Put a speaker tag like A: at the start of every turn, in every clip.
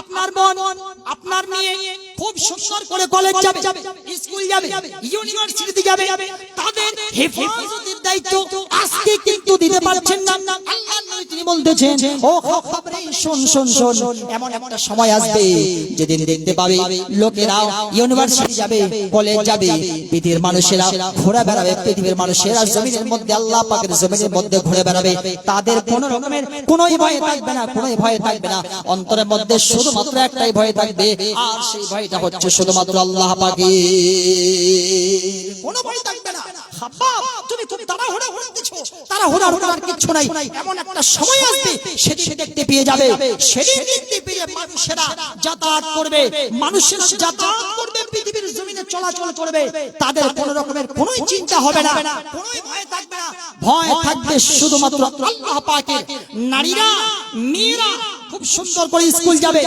A: আপনার মন আপনার মেয়ে খুব সুন্দর করে কলেজ যাবে স্কুল যাবে ইউনিভার্সিটিতে যাবে, তাদের হেফাজতের দায়িত্ব আজকে কিন্তু দিতে পারছেন না। ইউনিভার্সিটি কোনোই ভয় থাকবে না ভয় থাকবে না। মধ্যে শুধুমাত্র একটাই ভয় থাকবে, আর সেই ভয়টা হচ্ছে শুধুমাত্র আল্লাহ পাকে কোনো ভয় থাকবে না। যাতায়াত করবে। মানুষেরা যাতায়াত পৃথিবীর চলাচল করবে। তাদের কোন রকমের কোনো চিন্তা হবে না। ভয় থাকবে না। শুধুমাত্র নারীরা, মেয়েরা খুব সুন্দর করে স্কুল যাবে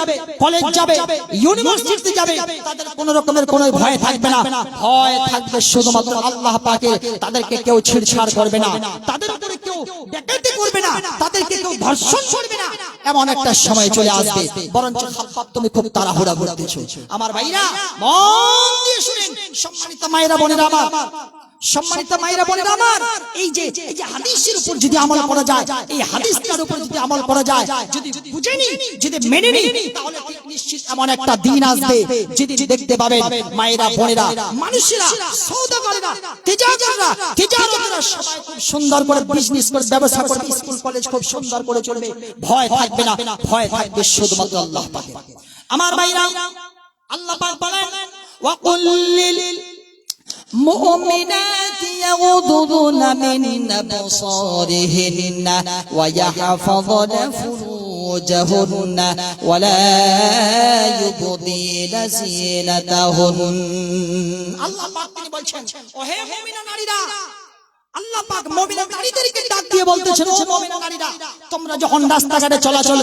A: কলেজ যাবে ইউনিভার্সিটিতে যাবে তাদের কোন রকমের কোনো ভয় থাকবে না। ভয় থাকবে শুধুমাত্র আল্লাহ পাকের তাদেরকে কেউ ছিড়ছাড় করবে না। তাদের উপরে কেউ ডাকাতি করবে না। তাদেরকে কেউ ধর্ষণ করবে না। এমন একটা সময় চলে আসবে। বরঞ্চ তুমি খুব তাড়াহুড়া করতেছো। আমার ভাইরা মন দিয়ে শুনেন। সম্মানিত মায়েরা বোনেরা আমার। সম্মানিত মায়েরা বোনেরা আমার এই যে এই যে হাদিসের উপর যদি আমল করা যায় এই হাদিসটার উপর যদি আমল করা যায় যদি বুঝে নি যদি মেনে নি তাহলে নিশ্চিত এমন একটা দিন আসবে যেদিন দেখতে পাবেন মায়েরা বোনেরা মানুষেরা সৌদাগরেরা তেজাররা তেজারতরা সবাই খুব সুন্দর করে বিজনেস করে ব্যবসা করবে স্কুল কলেজ খুব সুন্দর করে চলবে ভয় থাকবে না ভয় থাকবে শুধুমাত্র আল্লাহ পাকে আমার ভাইরা আল্লাহ পাক বলেন ওয়াকুল লিল
B: مؤمنات يغضضن من أبصارهن ويحفظن فروجهن ولا يبدين زينتهن
A: আল্লাহ পাক তিনি বলছেন ও হে মুমিনা নারীরা চলাচল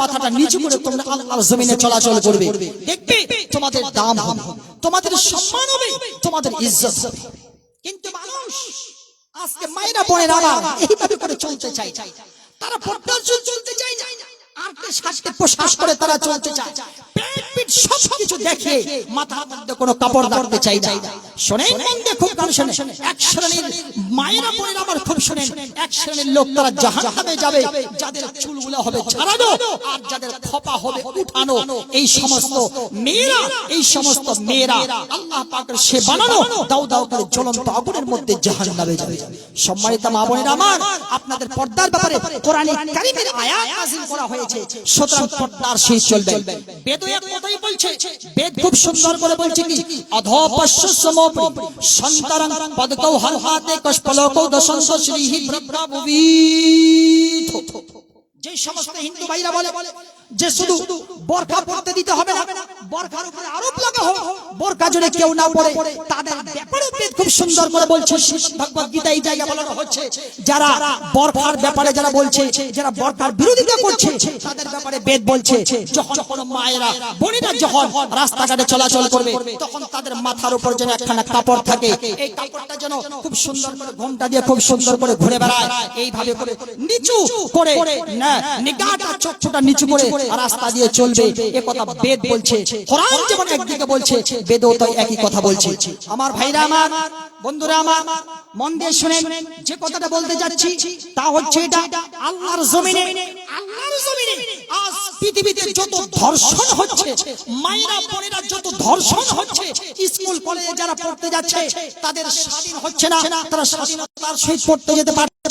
A: মাথাটা নিচু করে তোমরা জমিনে চলাচল করবে। দেখবে তোমাদের দাম হবে, তোমাদের সম্মান হবে, তোমাদের ইজ্জত হবে। কিন্তু মানুষ আজকে মায়েরা, বোনেরা এইভাবে করে চলতে চাই তারা চলতে চায় না। উঠানো। এই সমস্ত মেয়েরা, এই সমস্ত মেয়েরা সে বানানো, দাও দাও করে জ্বলন্ত আগুনের মধ্যে জাহান্নামে যাবে। সম্মানিত মা বোনেরা আমার, আপনাদের পর্দার ব্যাপারে কোরআনে কারিমের করা হয়েছে। সুতরাং পর্দার সেই চলবে। বেদ এক কথাই বলছে, বেদ খুব সুন্দর করে বলছে কি, অধপশ্য সমপরি সন্তারং পদকৌ ব্রহ্মাবুবিথ যে সমস্ত হিন্দু ভাইরা বলে যে শুধু বরখা পড়তে দিতে হবে না, বরখার উপরে আরোপ লাগা হোক, বরখা যদি কেউ না পড়ে, তাদের ব্যাপারে বেদ খুব সুন্দর করে বলছে ভগবত গীতা এই জায়গা বলানো হচ্ছে, যারা বরখার ব্যাপারে যারা বলছে, যারা বরখার বিরোধিতা করছে, তাদের ব্যাপারে বেদ বলছে, যখন কোনো মায়েরা, বোনেরা যখন রাস্তাঘাটে চলাচল করবে, তখন তাদের মাথার উপর যেন একখানা কাপড় থাকে, এই কাপড়টা যেন খুব সুন্দর করে ঘোমটা দিয়ে খুব সুন্দর করে ঘুরে বেড়ায়, এইভাবে করে নিচু করে, না, নিগাটা চোখটা নিচু করে রাস্তা দিয়ে চলবে, এ কথা বেদ বলছে। কোরআন যেমন একদিকে বলছে, বেদও তো একই কথা বলছে। আমার ভাইরা আমার, বন্ধুরা আমার, মন দিয়ে শুনেন, যে কথাটা বলতে যাচ্ছি, তা হচ্ছে এটা, আল্লাহর জমিনে আল্লাহর জমিনে আজ পৃথিবীতে যত ধর্ষণ হচ্ছে মায়েরা বোনেরা যত ধর্ষণ হচ্ছে, স্কুল, কলেজে যারা পড়তে যাচ্ছে, তাদের স্বাধীন হচ্ছে না, তারা স্বাধীনতার সহিত পড়তে যেতে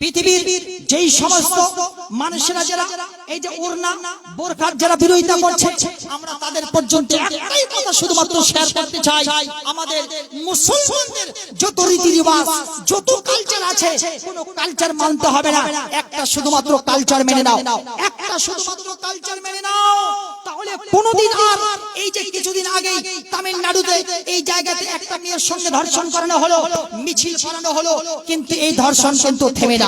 A: পৃথিবীর যেই সমস্ত মানুষেরা যারা, এই যে ওড়না, বোরখার যারা বিরোধিতা করছে, আমরা তাদের পর্যন্ত একটাই কথা শুধুমাত্র শেয়ার করতে চাই, আমাদের মুসলমানদের যত রীতি রিবাজ যত কালচার আছে, কোনো কালচার মানতে হবে না। একটা শুধুমাত্র কালচার মেনে নাও। একটা শুধুমাত্র কালচার মেনে নাও। তাহলে কোনোদিন আর এই যে কিছুদিন আগে তামিলনাড়ুতে এই জায়গাতে একটা মেয়ের সঙ্গে ধর্ষণ করানো হলো, মিছিল করানো হলো, কিন্তু এই ধর্ষণ কিন্তু থেমে না।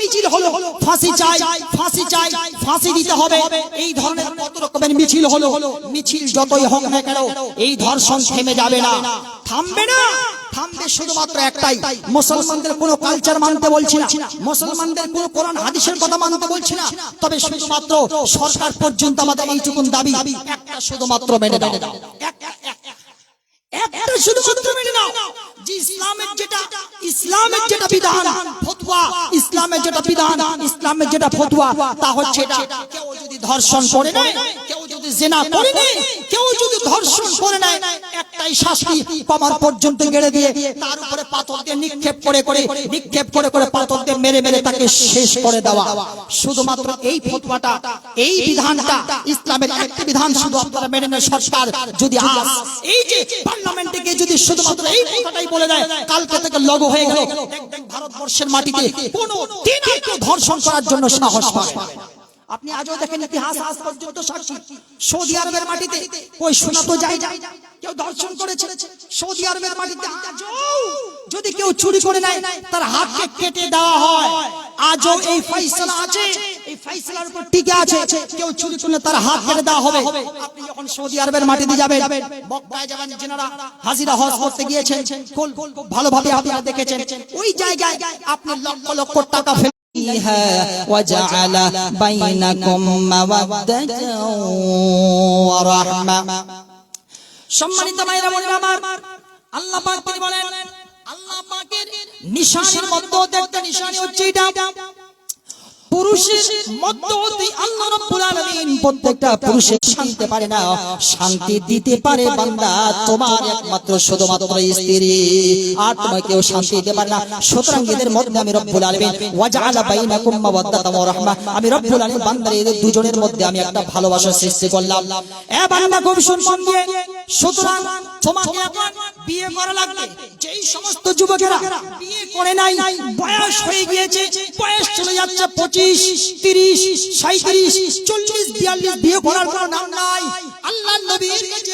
A: মিছিল হলো। ফাঁসি চাই ফাঁসি চাই ফাঁসি দিতে হবে। এই ধরনের কত রকমের মিছিল হলো? মিছিল যতই হোক না কেন এই ধর্ষণ থেমে যাবে না। থামবে না। থামবে শুধুমাত্র একটাই। মুসলমানদের কোনো কালচার মানতে বলছি না। মুসলমানদের কোনো কোরআন হাদিসের কথা মানতে বলছি না। তবে শুধুমাত্র সরকার পর্যন্ত আমাদের এইটুকুন দাবি। একটা শুধুমাত্র মেনে দাও একটা শুধুমাত্র নেয় নেয় নেয় নিক্ষেপ করে করে, নিক্ষেপ করে করে মেরে মেরে তাকে শেষ করে দেওয়া। শুধুমাত্র এই ফতোয়াটা, এই বিধানটা, ইসলামের বিধান শুধু আপনারা মেনে নেন সরকার। যদি এই যে পার্লামেন্টে গিয়ে যদি শুধুমাত্র এই কথাটাই বলে দেয়, কালকে থেকে লগো হয়ে গেল। দেখবেন ভারতবর্ষের মাটিতে কোনো ধর্ষণ করার জন্য সাহস পায়। আপনি আজও দেখেন ইতিহাস আজ পর্যন্ত সাক্ষী। সৌদি আরবের মাটিতে ওই শোনা তো যাই যাই যায় কেউ দর্শন করেছে সৌদি আরবের মাটিতে আজও যদি কেউ চুরি করে নেয় তার হাতকে কেটে দেওয়া হয় আজও এই ফয়সালা আছে এই ফয়সালার উপর টিকে আছে কেউ চুরি করলে তার হাত কেটে দেওয়া হবে আপনি যখন সৌদি আরবের মাটিতে যাবেন মক্কায় যাবেন যেনারা হাজিরা হজ করতে গিয়েছেন খুব খুব ভালোভাবে আপনারা দেখেছেন ওই জায়গায় আপনি লক্ষ লক্ষ টাকা ফেলে
B: فيها وجعل بينكم مودة ورحمة
A: সম্মানিত মায়েরা বোনেরা আমার, আল্লাহ পাক তিনি বলেন, আল্লাহ পাকের নিশানির মধ্যে একটা নিশানি হচ্ছে এটা।
B: আমি রব্বুল আলামিন বান্দার দুজনের মধ্যে আমি একটা ভালোবাসা সৃষ্টি করলাম।
A: সুতরাং তোমাকে এখন বিয়ে করা লাগবে। যেই সমস্ত যুবকেরা বিয়ে করে নাই, বয়স হয়ে গিয়েছে, বয়স চলে যাচ্ছে পঁচিশ, তিরিশ সাঁত্রিশ চল্লিশ, বিয়াল্লিশ বিয়ে করার কোনো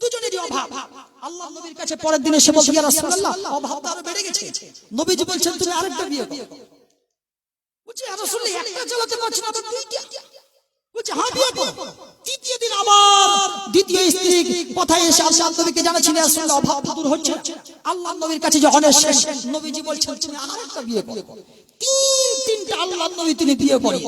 A: দুজনেরই কাছে হ্যাঁ কোথায় এসে আল্লাহ নবীকে জানাচ্ছেন, ইয়া হচ্ছে। আল্লাহ কাছে যখন এসেছেন, নবীজি বলছেন বিয়ে তিন তিনটা আল্লাহ নবী তিনি বিয়ে করে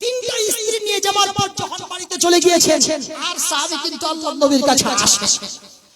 A: তিনটা স্ত্রী নিয়ে যাওয়ার পর যখন বাড়িতে চলে গিয়েছেন, আর সাহাবি কিন্তু আল্লাহ নবীর কাছে আসে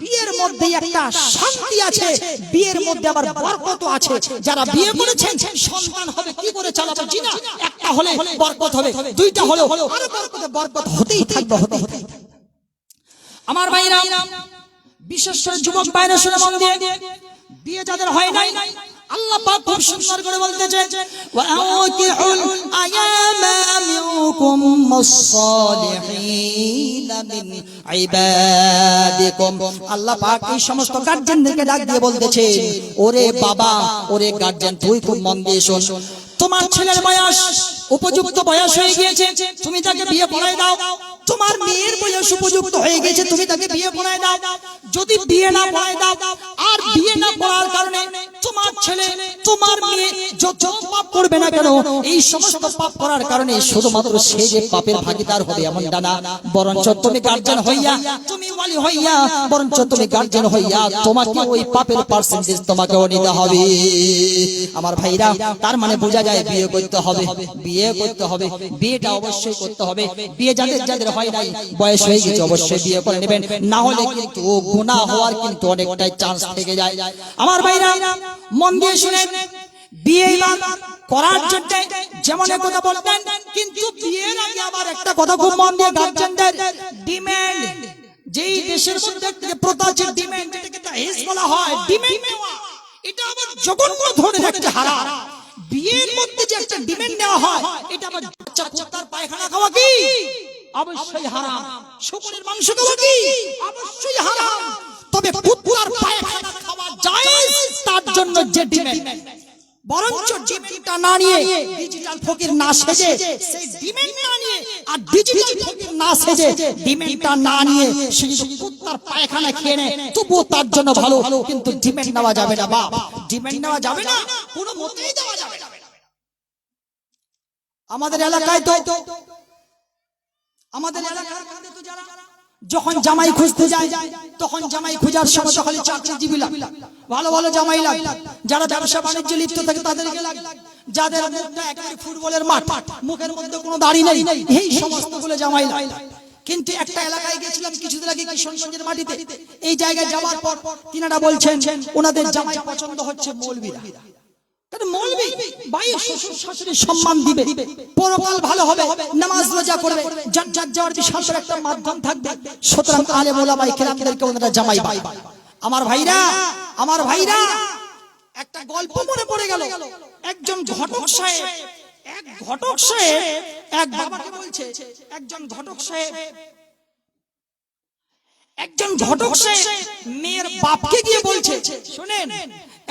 A: বিয়ের মধ্যে একটা শান্তি আছে বিয়ের মধ্যে আবার বরকত আছে। যারা বিয়ে করেছেন সন্তান হবে কি করে চালাবো জিনা? একটা হলে বরকত হবে দুইটা হলে আরও বরকত বরকত হতেই থাকবে হতেই হতে আমার ভাইরা বিশেষ করে যুবক বাইরে শুনে মন দিয়ে বিয়ে যাদের হয় নাই
B: ওরে বাবা, ওরে তুই খুব মন দিয়ে
A: তোমার ছেলের বয়স উপযুক্ত বয়স হয়ে গিয়েছে, তুমি তাকে বিয়ে পড়াই দাও। তোমার মেয়ের বয়স উপযুক্ত হয়ে গেছে তুমি তাকে বিয়ে পড়াই দাও। যদি বিয়ে না পড়াই দাও, আর বিয়ে না পড়ার কারণে তোমার ছেলে, তোমার মেয়ে যত পাপ করবে না কেন, এই সমস্ত পাপ করার কারণে
B: শুধুমাত্র সে যে পাপের ভাগিদার হবে এমন ডানা বরঞ্চ তুমি গার্জেন হইয়া,
A: তুমি ওয়ালি হইয়া,
B: বরঞ্চ তুমি গার্জেন হইয়া, তোমাকে ওই পাপের পার্সেন্টেজ তোমাকেও নিতে হবে। আমার ভাইরা, তার মানে বোঝা যায় বিয়ে করতে হবে। বিয়ে করতে হবে। বিয়েটা অবশ্যই করতে হবে। বিয়ে যাদের যাদের হয় নাই, বয়স হয়ে গেছে অবশ্যই বিয়ে করে নেবেন। না হলে কিন্তু গুনাহ হওয়ার কিন্তু অনেকটাই চান্স থেকে যায়।
A: আমার ভাইরা, মন দিয়ে শুনেন বিয়ে করার জন্য যেমন কথা বলতেন কিন্তু বিয়ের আগে আবার একটা কথা খুব মন দিয়ে গার্জেনদের ডিমান্ড যেই দেশের মধ্যে প্রথা আছে ডিমান্ড যেটাকে দাহেজ বলা হয় নেওয়া। এটা আবার জঘন্য ধরনের একটা হারাম বিয়ের মধ্যে যে একটা ডিমান্ড নেওয়া হয়, এটা আবার বাচ্চা কুত্তার পায়খানা খাওয়া কি? অবশ্যই হারাম। শুকরের মাংস খাওয়া কি? অবশ্যই হারাম। তবে খাওয়া জায়েজ তার জন্য যে ডিমান্ড বরঞ্চ না নিয়ে ডিজিটাল ফকির না সেজে সেই না নিয়ে আর ডিজিটাল ফকির না সেজে না নিয়ে সে পায়খানা খেয়ে নেয়, তবুও তার জন্য ভালো। কিন্তু ডিমেন্ট নেওয়া যাবে না, বাপ। নেওয়া যাবে না, কোনো মতেই দেওয়া যাবে না। আমাদের এলাকায় তো আমাদের এলাকার তো যারা যখন জামাই খুঁজতে যায়, তখন জামাই খোঁজার সময় তো খালি চাকরিজীবী লাগে। ভালো ভালো জামাই লাগে। যারা ব্যবসা বাণিজ্য লিপ্ত থাকে, তাদেরকে লাগে। যাদের ফুটবলের মাঠ, মুখের মধ্যে কোনো দাড়ি নেই, এই সমস্তগুলো জামাই লাগে। কিন্তু একটা এলাকায় গেছিলাম কিছুদিন আগে কিশোরগঞ্জের মাটিতে। এই জায়গায় যাওয়ার পর তিনারা বলছেন, ওনাদের জামাই পছন্দ হচ্ছে মৌলবীরা কারণ মৌলবী ভাইয়ের শ্বশুর শাশুড়ির সম্মান দিবে। পরকাল ভালো হবে। নামাজ রোজা করবে। জান্নাত যাওয়ার বিশাল একটা মাধ্যম থাকবে। সুতরাং আলেম ওলামাই কেরামদেরকে ওনারা জামাই পায় আমার ভাইরা আমার ভাইরা একটা গল্প মনে পড়ে গেল। একজন ঘটক সাহেব এক ঘটক সাহেব এক বাবাকে বলছে একজন ঘটক সাহেব একজন ঘটক সে মেয়ের বাপকে গিয়ে বলছে শুনেন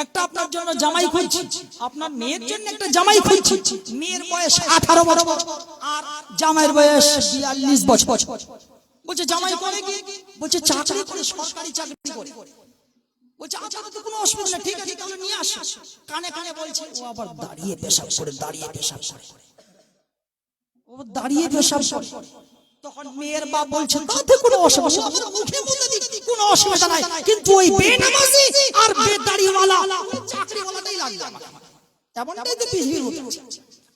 A: একটা আপনার জন্য জামাই খুঁজছি। আপনার মেয়ের জন্য একটা জামাই খুঁজছি। মেয়ের বয়স আঠারো বছর। আর জামাইয়ের বয়স বিয়াল্লিশ বছর। বলছে জামাই করে কি বলছে চাকরি করে সরকারি চাকরি করে। বলছে তো কোনো অসুবিধা ঠিক আছে তাহলে নিয়ে আসো। কানে কানে বলছে ও আবার দাঁড়িয়ে পেশাব করে দাঁড়িয়ে পেশাব করে। ও দাঁড়িয়ে পেশাব করে। তখন মেয়ের বাপ বলছে তাতে কোনো অসুবিধা নেই মুখে বলে দিক কোনো অসুবিধা নাই। কিন্তু ওই বেনামাজি আর বেদাড়িওয়ালা চাকরিওয়ালাটাই লাগবে আমার। এমনটাই তো পৃথিবীর মধ্যে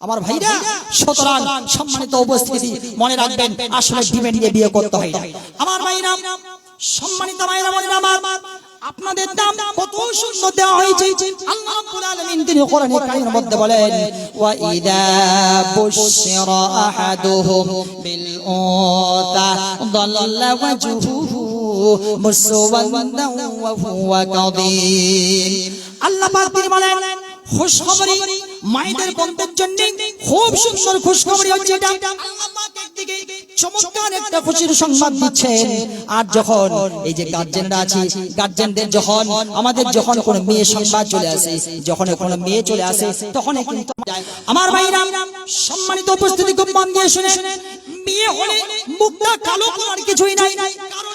A: আমার ভাইরা সুতরাং সম্মানিত উপস্থিতি মনে রাখবেন আসলে ডিমেন্ড নিয়ে বিয়ে করতে হয়। আমার ভাইরা সম্মানিত ভাইরা মনে আমার আপনাদের দাম কত শূন্য দেওয়া হয়েছে? আল্লাহ রাব্বুল আলামিন তিনি কোরআনে কারীমের মধ্যে বলেন,
B: ওয়া ইদা বুশিরা আহাদুহুম বিল উতা দাল্লা ওয়াজহুহু মুসওয়াদান ওয়া হুয়া কাদীম
A: আল্লাহ পাক তিনি বলেন, খুশখবরি মায়েদের বন্ধের জন্য খুব সুন্দর খুশখবরি হচ্ছে এটা।
B: গার্জেনদের যখন আমাদের যখন কোনো মেয়ে চলে যখন মেয়ে চলে তখন
A: আমার ভাইরা সম্মানিত উপস্থিতি খুব মন দিয়ে শুনে বিয়ে হলে মুখটা কালো করার কিছুই নাই। কারণ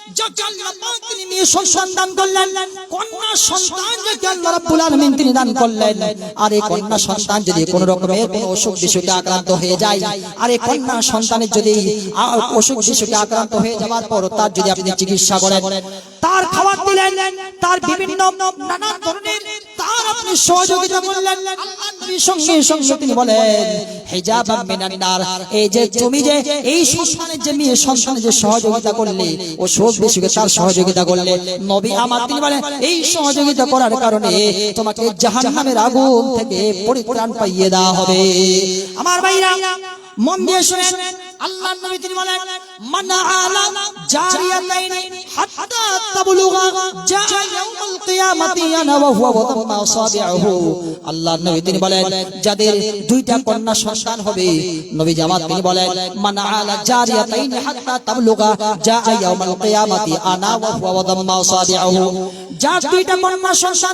A: কন্যা
B: করলেন, আর এই কন্যা যদি অসুখ আক্রান্ত হয়ে যায়, আর এই কন্যা যদি অসুখ আক্রান্ত হয়ে যাওয়ার পর তার যদি আপনি চিকিৎসা করেন,
A: তার খাবার দিলেন, তার বিভিন্ন নানা ধরনের আপনি সহযোগিতা করলেন। নবীর সঙ্গে সঙ্গে তিনি বলেন, হিজাব মিনান নার, এই যে তুমি যে এই সন্তানের যে মেয়ে, সন্তানের যে সহযোগিতা করলে, ও শোক বেশিকে তার সহযোগিতা করলে। নবী আমার তিনি বলেন, এই সহযোগিতা করার কারণে তোমাকে জাহান্নামের আগুন থেকে পরিত্রাণ পাইয়ে দেওয়া হবে।
C: আমার ভাইরা, মন দিয়ে শুনেন আল্লাহ নবী তিনি বলেন, মান আলা জারিয়াতাইনি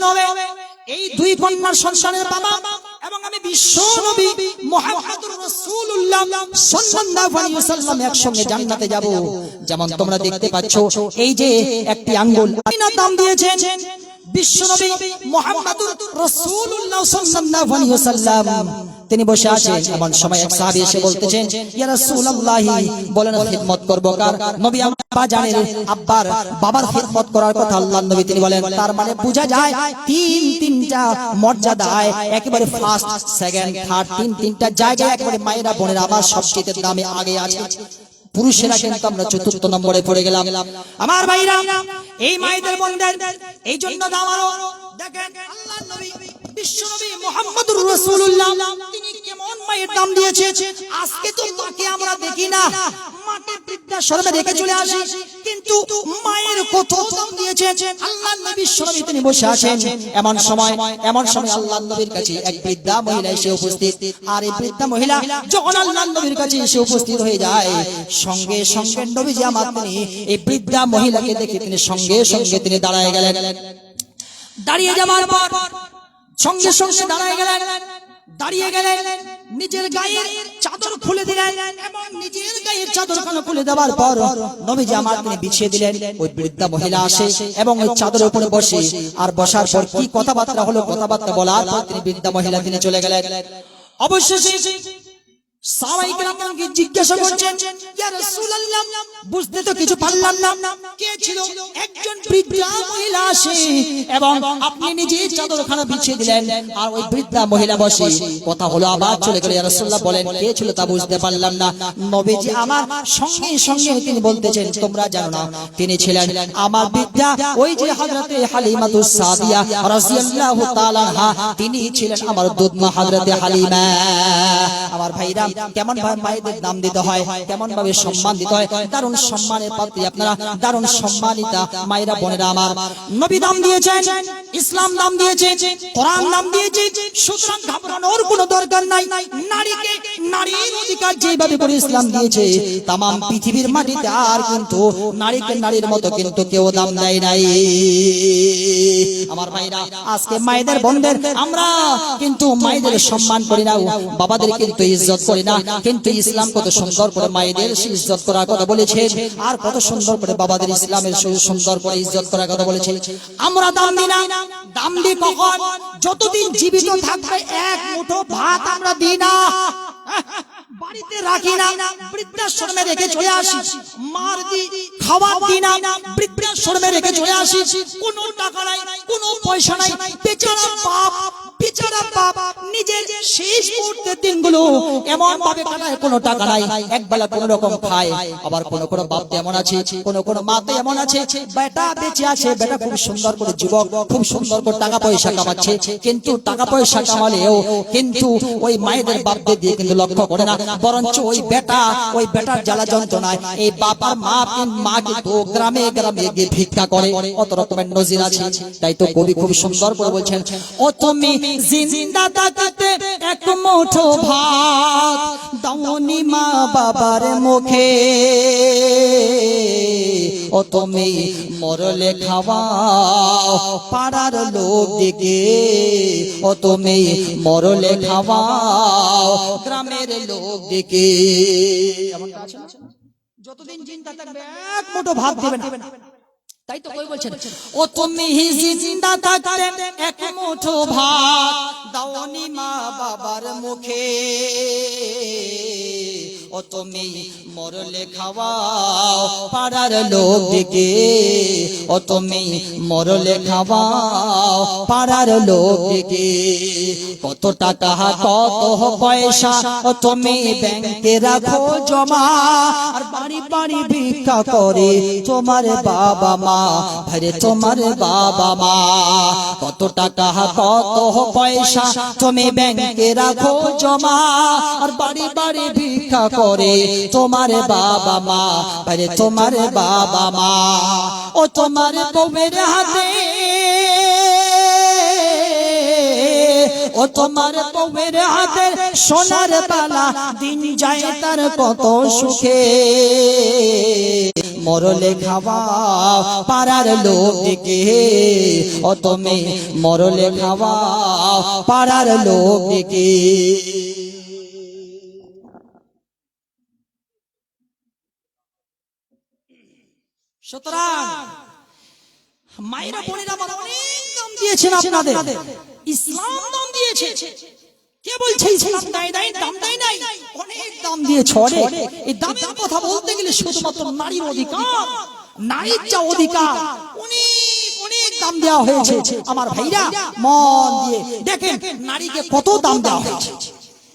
A: হবে
C: এই দুই কন্যার সন্তানের বাবা এবং আমি বিশ্ব মুহাম্মদুর রাসূলুল্লাহ
A: সাল্লাল্লাহু আলাইহি ওয়াসাল্লাম একসঙ্গে জান্নাতে যাব। যেমন তোমরা দেখতে পাচ্ছ, এই যে একটি আঙ্গুল
C: দাম দিয়েছে বিশ্বনবী মুহাম্মদুর রাসূলুল্লাহ সাল্লাল্লাহু আলাইহি ওয়াসাল্লাম।
A: তিনি বসে আছেন। এমন সময় এক সাহাবী এসে বলতেছেন, ইয়া রাসূলুল্লাহি, বলেন খিদমত করব কার? নবী আব্বা জানেন, আব্বার বাবার খিদমত করার কথা আল্লাহর নবী তিনি বলেন। তার মানে বোঝা যায়, তিন, তিনটা মর্যাদায় একেবারে ফার্স্ট সেকেন্ড থার্ড তিন, তিনটা জায়গায় একেবারে মায়েরা, বোনেরা আবার সবচেয়ে দামে আগে আছে। পুরুষেরা কিন্তু আমরা চতুর্থ নম্বরে পড়ে গেলাম।
C: আমার ভাইরা, এই মায়েদের বোনদের এই জন্য দামারো দেখেন নবী মুহাম্মদুর রাসূলুল্লাহ, তিনি কেমন মায়ের দাম দিয়েছে? আজকে তো মাকে আমরা দেখি না। মাকে চলে আসি, কিন্তু মায়ের কত দাম দিয়েছে বিশ্বনবী
A: তিনি বসে আছেন। এমন সময় এমন সময় আল্লাহ নবীর কাছে এক বৃদ্ধা মহিলা এসে উপস্থিত। আর এই বৃদ্ধা মহিলা যখন আল্লাহ নবীর কাছে এসে উপস্থিত হয়ে যায়, সঙ্গে সঙ্গে নবীজি আমার তিনি এই বৃদ্ধা মহিলাকে দেখে তিনি সঙ্গে সঙ্গে তিনি দাঁড়ায় গেলেন।
C: দাঁড়িয়ে যাওয়ার পর সঙ্গে সঙ্গে দাঁড়ায় গেলেন, দাঁড়িয়ে গেলেন, নিজের গায়ের চাদর খুলে দিলেন এবং নিজের গায়ের চাদর খুলে দেওয়ার পর
A: নবীজি আমার তিনি বিছিয়ে দিলেন। ওই বৃদ্ধা মহিলা আসে এবং ওই চাদরের উপরে বসে। আর বসার পর কি কথাবার্তা হলো, কথাবার্তা বলার পর তিনি বৃদ্ধা মহিলা তিনি চলে গেলেন।
C: অবশেষে সাহাবাই কেরামকে জিজ্ঞাসা করছেন ইয়া রাসূলুল্লাহ বুঝতে তো কিছু পারলাম না। কে ছিল? একজন বৃদ্ধা মহিলা আসে
A: এবং আপনি নিজে চাদরখানা বিছিয়ে দিলেন। আর ওই বৃদ্ধা মহিলা বসে। কথা হলো আবার চলে গেল ইয়া রাসূলুল্লাহ বলেন কে ছিল তা বুঝতে পারলাম না। নবীজি আমার সঙ্গে সঙ্গে তিনি বলতেছেন তোমরা জানো না তিনি ছিলেন আমার বৃদ্ধা ওই যে হযরতে হালিমাতুস সাদিয়া রাদিয়াল্লাহু তাআলা তিনি ছিলেন আমার দুধমা হযরতে হালিমা। আমার ভাইরা, কেমন ভাবে মায়েদের নাম দিতে হয়, কেমন ভাবে সম্মান দিতে হয়, দারুণ সম্মানের পাত্রী আপনারা, দারুণ সম্মানিতা মায়েরা, বোনেরা আমার।
C: নবী নাম দিয়েছেন, ইসলাম নাম দিয়েছে, কোরআন নাম দিয়েছে, সুতরাং ঘাবড়ানোর কোনো দরকার নাই। নারীকে নারীর অধিকার
A: যেভাবে করে ইসলাম দিয়েছে তাম পৃথিবীর মাটিতে আর কিন্তু নারীকে নারীর মতো কিন্তু কেউ দাম দেয় নাই। আমার ভাইরা, আজকে মায়েদের বোনদের আমরা কিন্তু মায়েদের সম্মান করি না, বাবাদের কিন্তু ইজ্জত করি না। কিন্তু ইসলাম কত সুন্দর করে মায়েদের ইজ্জত করার কথা বলেছে। আর কত সুন্দর করে বাবাদের ইসলামের সুন্দর করে ইজ্জত করার কথা বলেছে।
C: আমরা দাম দিই না। দাম দিই কখন? যতদিন জীবিত থাকবে এক মুঠো ভাত আমরা দিই না। বাড়িতে রাখি না। বৃদ্ধাশ্রমে রেখে চলে আসি। মার দি খাবার দিই না। বৃদ্ধাশ্রমে রেখে চলে আসি। কোনো টাকা নাই, কোনো পয়সা নাই। বেচারা বাপ বেচারা বাপ নিজের শেষ দিনগুলো
A: এমন ভাবে কাটায়, কোনো টাকা নাই কোন রকম খায়। আবার কোন কোন বাপ এমন আছে, কোন কোন এমন আছে, বেটা বেঁচে আছে, বেটা খুব সুন্দর করে যুবক, খুব সুন্দর করে টাকা পয়সা কামাচ্ছে, কিন্তু টাকা পয়সা কামালেও কিন্তু ওই মায়েদের বাপদের দিয়ে কিন্তু লক্ষ্য করে না, বরঞ্চ ওই বেটা, ওই বেটার জ্বালা যন্ত্রণায় এই বাবার মা মা কিন্তু গ্রামে গ্রামে গিয়ে ভিক্ষা করে, অত রকমের নজির আছে। তাই তো কবি খুব সুন্দর করে বলছেন, ও তুমি জিন্দা থাকতে এক মুঠো ভাত দাওনি মা বাবার মুখে। ও তুমি মরলে খাওয়াও পাড়ার লোক দিকে ও তুমি মরলে খাওয়াও গ্রামের লোক দিকে
C: যতদিন চিন্তা থাকবে, এক মুঠো ভাত দেবে না।
A: তাই তো কই বলছেন ও তুমি জিন্দা থাকতে এক মুঠো ভাত দাওনি মা বাবার মুখে।
B: ও তুমি মরলে খাওয়াও পাড়ার লোক ডেকে ও তুমি মরলে খাওয়াও পাড়ার লোক ডেকে কত টাকা, কত পয়সা ও তুমি ব্যাংকে রাখো জমা। আর বাড়ি বাড়ি ভিক্ষা করে তোমার বাবা মা আরে তোমার বাবা মা। কত টাকা, কত পয়সা তুমি ব্যাংকে রাখো জমা। আর বাড়ি বাড়ি ভিক্ষা করে তোমার বাবা মা। আরে তোমার বাবা মা। ও তোমার বউয়ের হাতে। ও তোমার বউয়ের হাতে সোনার বালা দিন যায় তার কত সুখে। মরলে খাওয়া পাড়ার লোককে। ও তুমি মরলে খাওয়া পাড়ার লোককে।
A: সুতরাং মায়েরা বোনেরা আমার অনেক দাম দিয়েছেন আপনাদের। ইসলাম দাম দিয়েছে। কে বলছে ইসলাম দেয় নাই দাম দেয় নাই। অনেক দাম দিয়েছে অনেক এই দামের কথা বলতে গেলে শুধুমাত্র নারীর অধিকার। নারীর যা অধিকার। অনেক অনেক দাম দেওয়া হয়েছে। আমার ভাইরা মন দিয়ে দেখেন নারীকে কত দাম দেওয়া হয়েছে।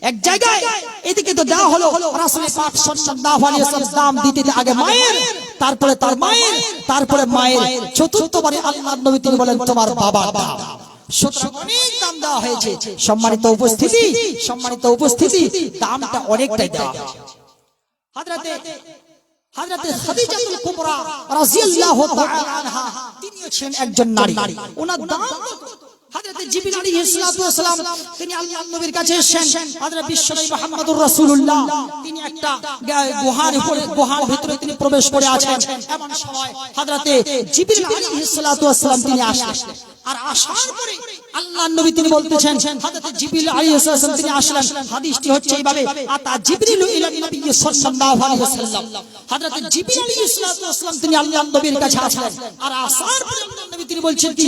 A: এক জায়গায় এদিকে তো দেওয়া হলো রাসূল পাক সাল্লাল্লাহু আলাইহি ওয়াসাল্লাম দিতে আগে মায়ের, তারপরে তার মায়ের, তারপরে মায়ের। চতুর্থবারে আল্লাহর নবী তিনি বলেন, তোমার হয়েছে। সম্মানিত উপস্থিতি সম্মানিত উপস্থিতি, দামটা অনেকটাই একজন নারী। ওনার দাম? হযরতে জিবরিল আলাইহিস সালাম তিনি আল্লাহর নবীর কাছে এসেছেন। হযরত বিশ্বনবী মুহাম্মদুর রাসূলুল্লাহ। তিনি একটা গুহার উপরে গুহার ভিতরে তিনি প্রবেশ করে আছেন। এমন সময় হাজরাতে জিবরিল আলাইহিস ওয়াস সালাম তিনি আসলেন। আর আসার পরে আল্লাহর নবী তিনি বলতেছেন, হযরত জিবরিল আলাইহিস সালাম তিনি আসলেন। হাদিসটি হচ্ছে এইভাবে, আতা ইলা নবী সাল্লাল্লাহু আলাইহি ওয়াসাল্লাম। হযরত জিবরিল আলাইহিস সালাম তিনি আল্লাহর নবীর কাছে আসলেন। আর আসার পরে আল্লাহর নবী তিনি বলছেন কি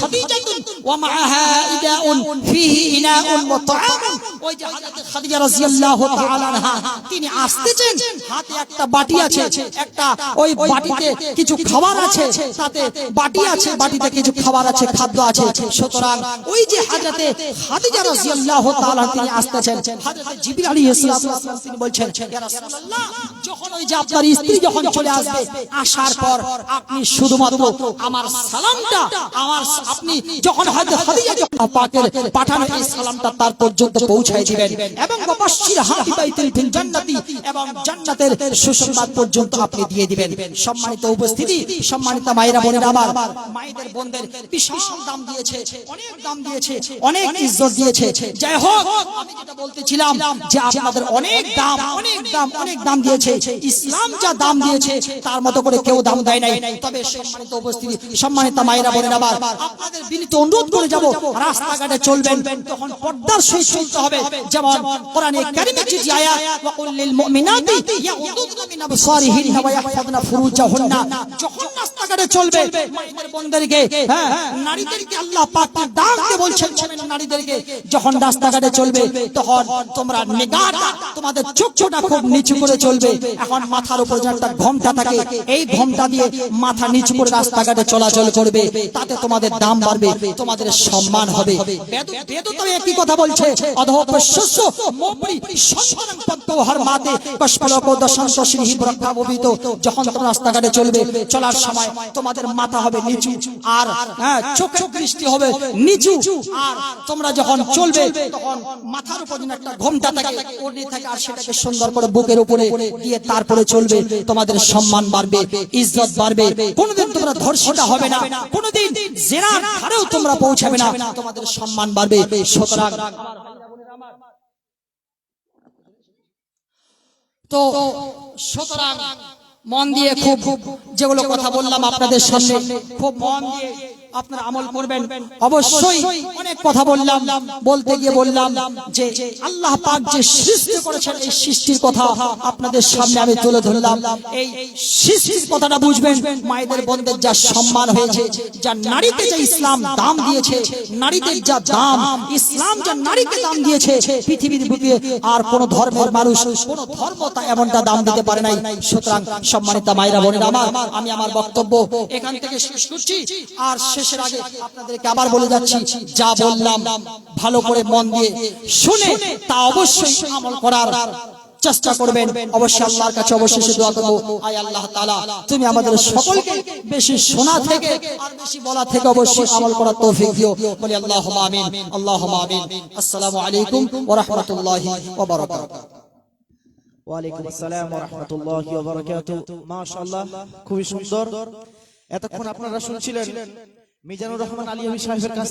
A: খাদিজাতুন ওয়া মাআহা ইদাউন ফিহি ইনাউন ওয়া তাআমুন। ওই যে হযরত খাদিজা রাদিয়াল্লাহু তাআলা আনহা, তিনি আসতেছেন, হাতে একটা বাটি আছে, একটা ওই বাটিতে কিছু খাবার আছে, তাতে বাটি আছে, বাটিতে কিছু খাবার আছে, খাদ্য আছে। সুতরাং ওই যে হাজরাতে খাদিজা রাদিয়াল্লাহু তাআলা তিনি আসতেছেন হযরত জিবরীল আলাইহিস সালাম তিনি বলছেন, ইয়া রাসূলুল্লাহ আপনি দিয়ে দিবেন। সম্মানিত উপস্থিতি, সম্মানিত মায়েরা বোনেরা আমার, মায়েদের বোনদের বিশাল দাম দিয়েছে, অনেক দাম দিয়েছে, অনেক ইজ্জত দিয়েছে। যাই হোক, আমি যেটা বলতেছিলাম যে আপনাদের অনেক দাম অনেক দাম অনেক দাম দিয়েছে। ইসলাম যা দাম দিয়েছে, তার মতো করে কেউ দাম দেয় নাই। তবে সম্মানিত উপস্থিতি, সম্মানিত মায়েরা বলেন আবার আপনাদের বিনীত অনুরোধ করে যাব, রাস্তাঘাটে চলবেন, তখন পর্দার সহিত চলতে হবে। যেমন কোরআনে কারিমে যে আয়াত ওয়া কুল লিল মুমিনাতি ইয়াগুদুনা মিন আবসারিহিন্না ওয়া ইয়াহফাযনা ফুরুজাহুন্না। যখন রাস্তাঘাটে চলবে, মায়েদের বোনদেরকে হ্যাঁ নারীদেরকে আল্লাহ পাক দাম দিয়ে বলছেন নারীদেরকে, যখন রাস্তাঘাটে চলবে, তখন তোমরা নিগাহটা তোমাদের চোখ চোখটা খুব নিচু করে চলবে। এখন মাথার উপর যে একটা ঘোমটা থাকে, এই ঘোমটা দিয়ে মাথা নিচু করে রাস্তাঘাটে চলাচল করবে, তাতে তোমাদের দাম বাড়বে, তোমাদের সম্মান হবে। একই কথা বলছে যখন রাস্তাঘাটে চলবে, চলার সময় তোমাদের মাথা হবে নিচু আর হ্যাঁ দৃষ্টি হবে নিচু আর। তোমরা যখন চলবে, তখন মাথার উপর একটা ঘোমটা থাকে সুন্দর করে বুকের উপরে তারপরে চলবে, তোমাদের সম্মান বাড়বে, ইজ্জত বাড়বে। কোনোদিন তোমরা ধর্ষিতা হবে না, কোনোদিন জেনার ধারেও তোমরা পৌঁছাবে না, তোমাদের সম্মান বাড়বে। সুতরাং তো সুতরাং মন দিয়ে খুব যেগুলো কথা বললাম আপনাদের সামনে, খুব মন দিয়ে আপনারা আমল করবেন। অবশ্যই অনেক কথা বললাম বলতে গিয়ে বললাম যে আল্লাহ পাক যে সৃষ্টি করেছেন এই সৃষ্টির কথা আপনাদের সামনে আমি তুলে ধরলাম। এই সৃষ্টির কথাটা বুঝবেন। মায়েদের বোনদের যা সম্মান হয়েছে যা নারীকে যে ইসলাম দাম দিয়েছে নারীদের যা দাম ইসলাম যা নারীকে দাম দিয়েছে পৃথিবীর বুকে আর কোন ধর্মের মানুষ কোন ধর্ম তা এমনটা দাম দিতে পারে নাই। সুতরাং সম্মানিত মায়েরা বোনেরা আমার আমি আমার বক্তব্য এখান থেকে শেষ করছি আর শেষের আগে আপনাদেরকে আবার বলে যাচ্ছি, যা বললাম, ভালো করে মন দিয়ে শুনে তা অবশ্যই আমল করার চেষ্টা করবেন। অবশ্যই আল্লাহর কাছে অবশ্যই দোয়া করব। আয় আল্লাহ তাআলা, তুমি আমাদের সকলকে বেশি শোনা থেকে আর বেশি বলা থেকে অবশ্যই আমল করার তৌফিক দিও। বলি আল্লাহুম্মা আমিন আল্লাহুম্মা আমিন। আসসালামু আলাইকুম ওয়া রাহমাতুল্লাহি ওয়া বারাকাতুহু।
D: ওয়ালাইকুম আসসালাম ওয়া রাহমাতুল্লাহি ওয়া বারাকাতুহু। মাশাআল্লাহ, খুবই সুন্দর। এতক্ষণ আপনারা শুনছিলেন মিজানুর রহমান আলী সাহেবের কাছ